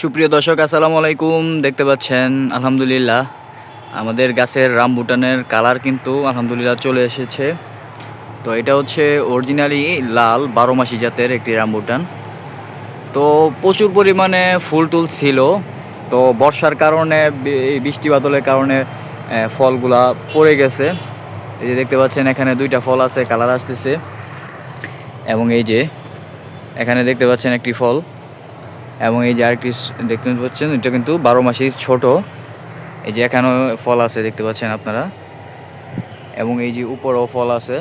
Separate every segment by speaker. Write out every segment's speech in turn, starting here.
Speaker 1: সুপ্রিয় দর্শক, আসসালামু আলাইকুম। দেখতে পাচ্ছেন, আলহামদুলিল্লাহ, আমাদের গাছের রামবুটানের কালার কিন্তু আলহামদুলিল্লাহ চলে এসেছে। তো এটা হচ্ছে অরিজিনালি লাল বারো মাসি জাতের একটি রামবুটান। তো প্রচুর পরিমাণে ফুল টুল ছিল তো বর্ষার কারণে এই বৃষ্টি বাদলের কারণে ফলগুলা পড়ে গেছে। এই যে দেখতে পাচ্ছেন, এখানে দুইটা ফল আছে, কালার আসতেছে। এবং এই যে, এখানে দেখতে পাচ্ছেন একটি ফল। এবং এই যে আরেকটি দেখতে পাচ্ছেন, এটা কিন্তু বারো মাসি ছোট। এই যে এখানেও ফল আছে, দেখতে পাচ্ছেন আপনারা। এবং এই যে উপরও ফল আছে।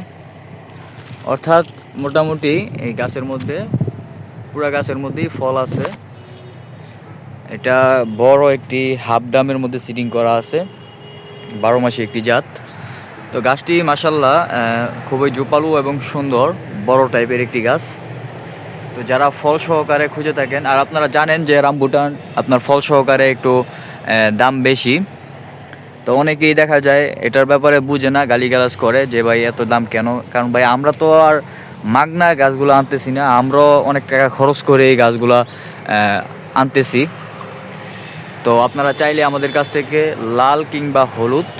Speaker 1: অর্থাৎ মোটামুটি এই গাছের মধ্যে, পুরা গাছের মধ্যেই ফল আছে। এটা বড় একটি হাফ ডামের মধ্যে সিটিং করা আছে, বারো মাসি একটি জাত। তো গাছটি মাসাল্লাহ খুবই জোপালু এবং সুন্দর, বড় টাইপের একটি গাছ। তো যারা ফল সহকারে খুঁজে থাকেন, আর আপনারা জানেন যে রামবুটান আপনার ফল সহকারে একটু দাম বেশি। তো অনেকেই দেখা যায় এটার ব্যাপারে বুঝে না, গালিগালাজ করে যে ভাই এত দাম কেন? কারণ ভাই আমরা তো আর মাগনা গাছগুলো আনতেছি না, আমরাও অনেক টাকা খরচ করে এই গাছগুলো আনতেছি। তো আপনারা চাইলে আমাদের কাছ থেকে লাল কিংবা হলুদ,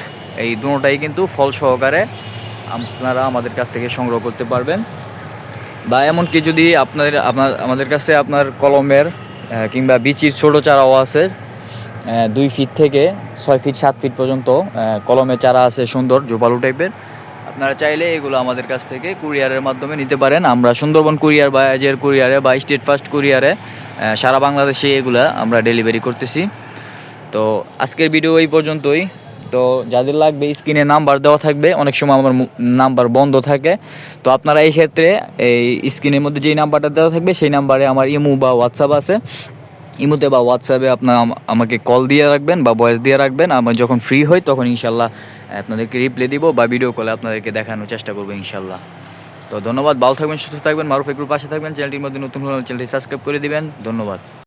Speaker 1: এই দুটোটাই কিন্তু ফল সহকারে আপনারা আমাদের কাছ থেকে সংগ্রহ করতে পারবেন। বা এমনকি যদি আপনার আপনার, আমাদের কাছে আপনার কলমের কিংবা বিচির ছোট চারাও আছে দুই ফিট থেকে ছয় ফিট সাত ফিট পর্যন্ত কলমের চারা আছে সুন্দর, জোপালু টাইপের আপনারা চাইলে এগুলো আমাদের কাছ থেকে কুরিয়ারের মাধ্যমে নিতে পারেন। আমরা সুন্দরবন কুরিয়ার বা এজের কুরিয়ারে বা স্টেট ফার্স্ট কুরিয়ারে সারা বাংলাদেশে এগুলা আমরা ডেলিভারি করতেছি। তো আজকের ভিডিও এই পর্যন্তই। তো যাদের লাগবে স্ক্রিনে নাম্বার দেওয়া থাকবে, অনেক সময় আমার নাম্বার বন্ধ থাকে। তো আপনারা এই ক্ষেত্রে এই স্ক্রিনের মধ্যে যেই নাম্বারটা দেওয়া থাকবে, সেই নাম্বারে আমার ইমো বা হোয়াটসঅ্যাপ আছে। ইমোতে বা হোয়াটসঅ্যাপে আপনার আমাকে কল দিয়ে রাখবেন বা ভয়েস দিয়ে রাখবেন। আমার যখন ফ্রি হই, তখন ইনশাল্লাহ আপনাদেরকে রিপ্লাই দিব বা ভিডিও কলে আপনাদেরকে দেখানোর চেষ্টা করব ইনশাল্লাহ। তো ধন্যবাদ। ভালো থাকবেন, সুস্থ থাকবেন, মারুফ এগুলোর পাশে থাকবেন। চ্যানেলটির মধ্যে নতুন চ্যানেলটি সাবস্ক্রাইব করে দিবেন। ধন্যবাদ।